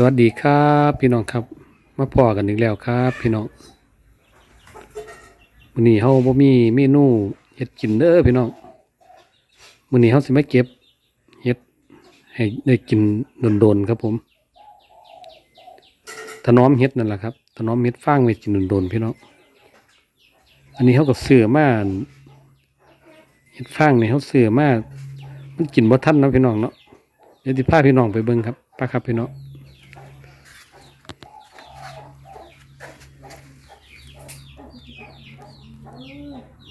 สวัสดีครับพี่น้องครับ มาพอกันอีกแล้วครับ พี่น้องมื้อนี้เฮาบ่มีเมนูเฮ็ดกินเด้อพี่น้องมื้อนี้เฮาสิมาเก็บเฮ็ดให้ได้กินโดนๆครับผมถนอมเฮ็ดนั่นแหละครับถนอมเฮ็ดฟางไว้กินโดนๆพี่น้องอันนี้เฮาก็ซื้อมาเฮ็ดฟางนี่เฮาซื้อมามันกินบ่ทันเนาะพี่น้องเนาะเดี๋ยวสิพาพี่น้องไปเบิ่งครับไปครับพี่น้อง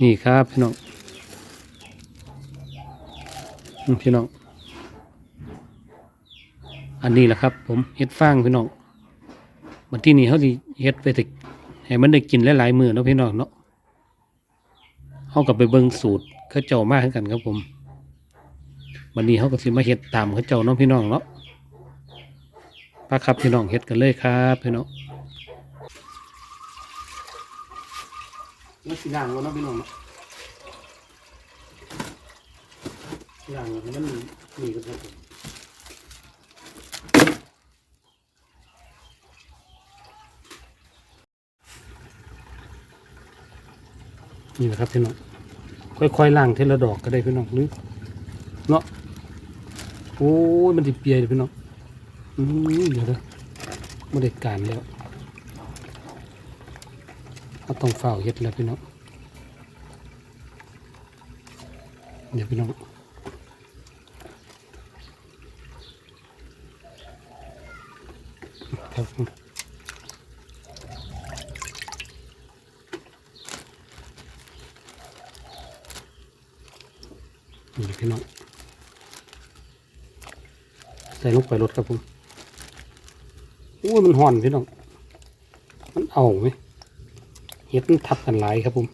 นี่ครับพี่น้องพี่น้อง อันนี้แหละครับ ผมเฮ็ดฟางพี่น้องวันที่นี้เขาสิเฮ็ดไปถึกให้มันได้กินหลายๆมือเนาะพี่น้องเนาะเขากับไปเบิ่งสูตรเขาเจ้ามาให้กันครับผมวันนี้เขาก็สิมาเฮ็ดตามเขาเจ้าเนาะพี่น้องเนาะป้าครับพี่น้องเฮ็ดกันเลยครับพี่น้อง แล้วสิล้างแล้วเนาะพี่น้องเนาะอย่างนั้นมีก็ได้นี่นะครับพี่น้องค่อยๆล้างเทละดอกก็ได้พี่น้องหรือเนาะโอ้ยมันติเปียเลยพี่น้องอืมเดี๋ยวเด้อไม่ได้การแล้ว เราต้องเฝ้าเฮ็ดแล้วพี่น้องเดี๋ยวพี่น้องครับนี่พี่น้องใส่ลงไปรถครับผมโอ้ยมันห่อนพี่น้องมันเอาไหม เห็ดมันทับกันหลายครับผม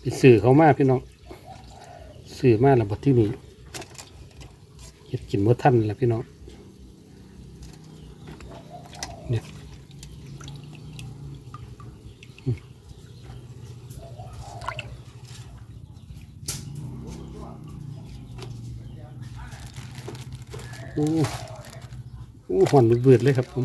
ไปสื่อเขามากพี่น้องสื่อมากระบดที่นี่เห็ดกินเมื่อท่านแหละพี่น้องเนี่ยโอ้ อู้หอนเบืดเลยครับผม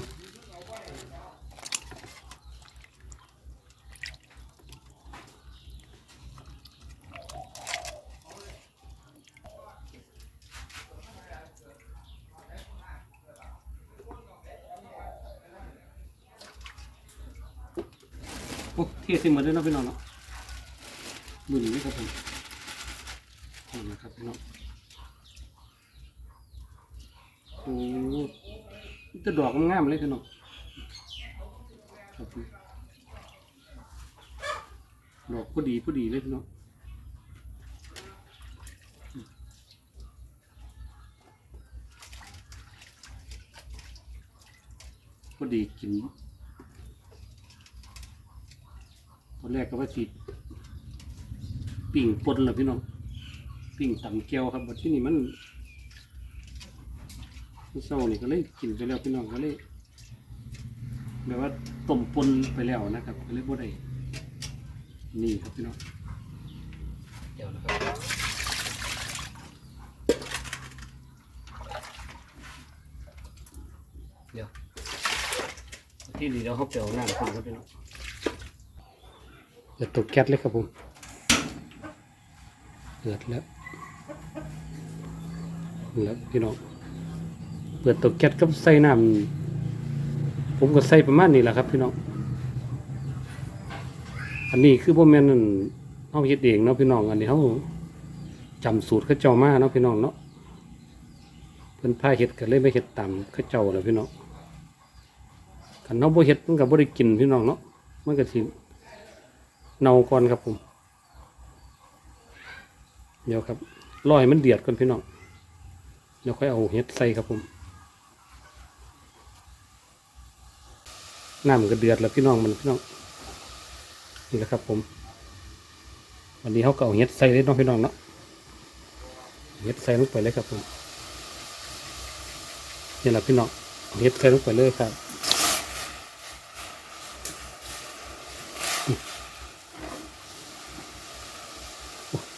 โอ้เทียสิหมดเลยนะพี่น้องเนาะมือหนีครับผมนะครับพี่น้องโอ้ จะดอกงามเลยพี่น้องดอกพอดีพอดีเลยพี่น้องพอดีกินตอนแรกก็ว่าสิปิ่งปนแหละพี่น้อง ปิ่งต่ำแก้วครับบัดที่นี่มัน เศร้านี่ก็เลยกินไปแล้วพี่น้องก็เลยแบบว่าต้มปนไปแล้วนะครับก็เลยบ่ได้นี่ครับพี่น้องเดี๋ยวนะครับเดี๋ยวที่นี่เดี๋ยวเขาเปลี่ยวหน้าคุณครับพี่น้องเดือดตกแก๊สเลยครับผมเดือดแล้วแล้วพี่น้อง เปิดตกแก๊สกับใส่น้ำผมก็ใส่ประมาณนี้แหละครับพี่น้อง อันนี้คือพ่อแม่นั่นเอาเฮ็ดเองเนาะพี่น้องอันนี้เขาจำสูตรเขาเจ้ามาเนาะพี่น้องเนาะเพิ่นพาเฮ็ดก็เลยไม่เฮ็ดตามเขาเจ้าแล้วพี่น้องคันเฮาบ่เฮ็ดมันก็บ่ได้กินพี่น้องเนาะมันก็สิเน่าก่อนครับผม เดี๋ยวครับรอให้มันเดือดก่อนพี่น้องเดี๋ยวค่อยเอาเห็ดใส่ครับผม น้ำมันก็เดือดแล้วพี่น้องมันพี่น้องนี่แหละครับผม วันนี้เขาก็เอาเห็ดใส่เลยน้องพี่น้องเนาะเห็ดใส่ลงไปเลยครับผมนี่แหละพี่น้องเอาเห็ดใส่ลงไปเลยครับ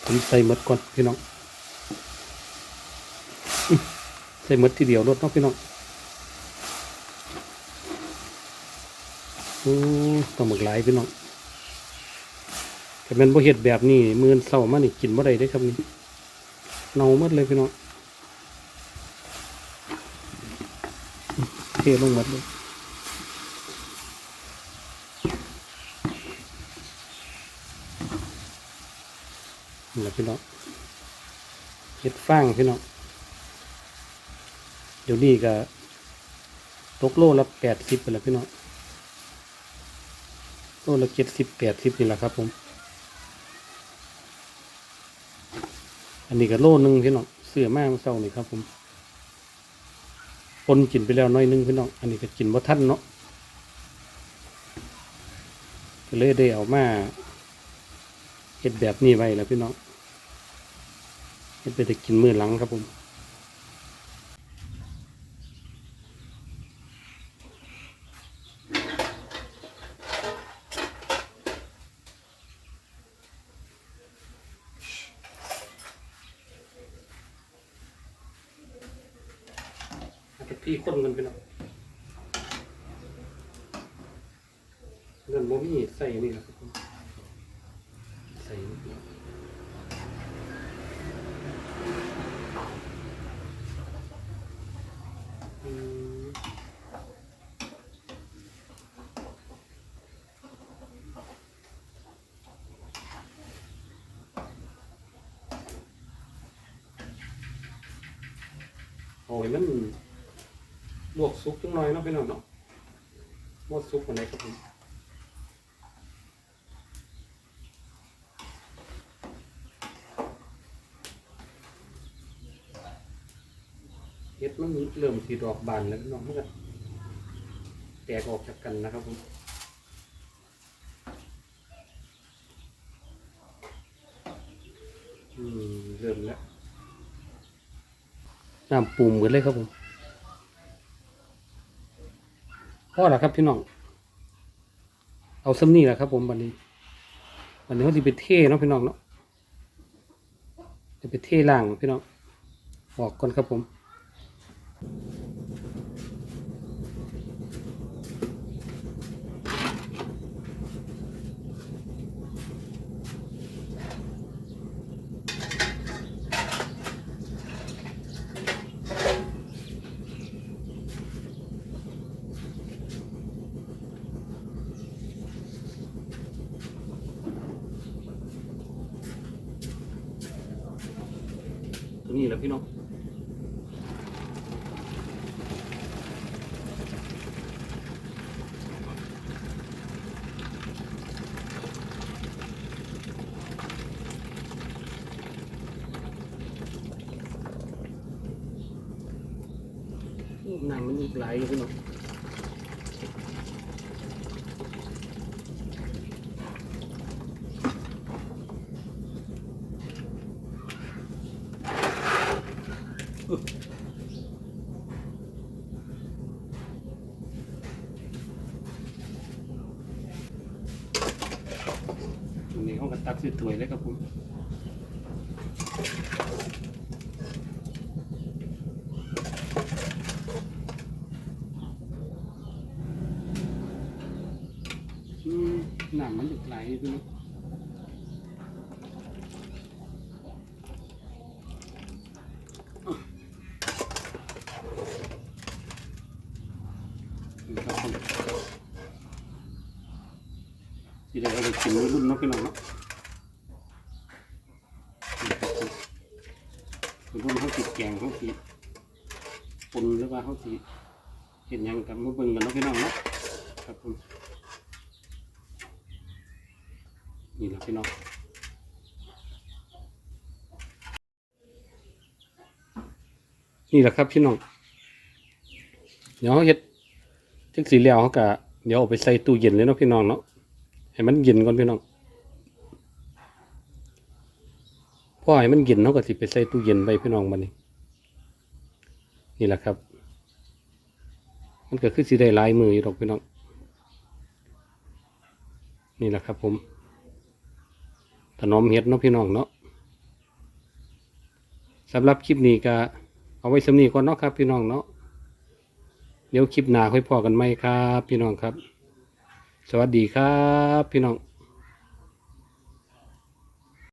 ผมใส่หมดก่อนพี่น้องใส่หมดทีเดียวรถเนาะพี่น้อง อ้ต้องหมึกหลายพี่น้องแต่แมันบ่เฮ็ดแบบนี้มือเช้ามานี่กินบ่ได้เด้ครับนี่เน่าหมดเลยพี่น้องเทลงหมดเลยนี่แหละพี่น้องเห็ดฟางพี่น้องเดี๋ยวนี้ก็ตกโลละแปดสิบไปแล้วพี่น้อง โลละเจ็ดสิบแปดสิบนี่แหละครับผม อันนี้ก็โลหนึงพี่น้องเสือมากเศร้านี่ครับผมปนกินไปแล้วน้อยหนึงพี่น้อง อันนี้ก็กินบ่ทันเนาะก็เลยได้เอามาเห็ดแบบนี้ไว้แล้วพี่น้องเฮ็ดไปแต่กินมือหลังครับผม พี่คนกันไปหน่อยเงินบ่มีใส่นี่แหละครับใส่โอ้ยมัน ลวกซุปจังหน่อยเนาะพี่น้องเนาะหมดซุปอันไหนครับผมเห็ดมันเริ่มสีดอกบานแล้วพี่น้องเมันก็แตกออกจากกันนะครับผมอืมเริ่มแล้วน้ำปูมเหมือนเลยครับผม พอแล้วครับพี่น้อง เอาซ้ำนี่แหละครับ ผมวันนี้วันนี้เขาจะไปเท่เนาะพี่น้องเนาะจะไปเท่ล่างพี่น้องบอกก่อนครับผม ตัวนี้แหละพี่น้องนังมันอีกหลายอยู่พี่น้อง เขาก็ตักสวยๆเลยครับผมหนังมันอีกหลายอยู่พี่น้องนี่ครับผมที่ได้เอาไปกินรุ่นนาะพี่น้องเนาะ รุ่นเขาติดแกงเขาติดปนหรือว่าเขาติเห็นยังกันมาเบิ่งกันเนาะพี่น้องเนาะครับผมนี่แหละพี่น้องนี่แหละครับพี่น้อง เดี๋ยวเขาเฮ็ดจังสีแล้วเขาก็เดี๋ยวเอาไปใส่ตู้เย็นเลยเนาะพี่น้องเนาะให้มันเย็นก่อนพี่น้อง พอให้มันเย็นเขาก็สิไปใส่ตู้เย็นไว้พี่น้องบัดนี้ นี่แหละครับ มันก็คือสิได้ลายมืออยู่ดอกพี่น้อง นี่แหละครับ ผมถนอมเห็ดเนาะพี่น้องเนาะสำหรับคลิปนี้ก็เอาไว้สำนีก่อนเนาะครับ พี่น้องเนาะเดี๋ยวคลิปหน้าค่อยพอกันไหมครับ พี่น้องครับ สวัสดีครับ พี่น้อง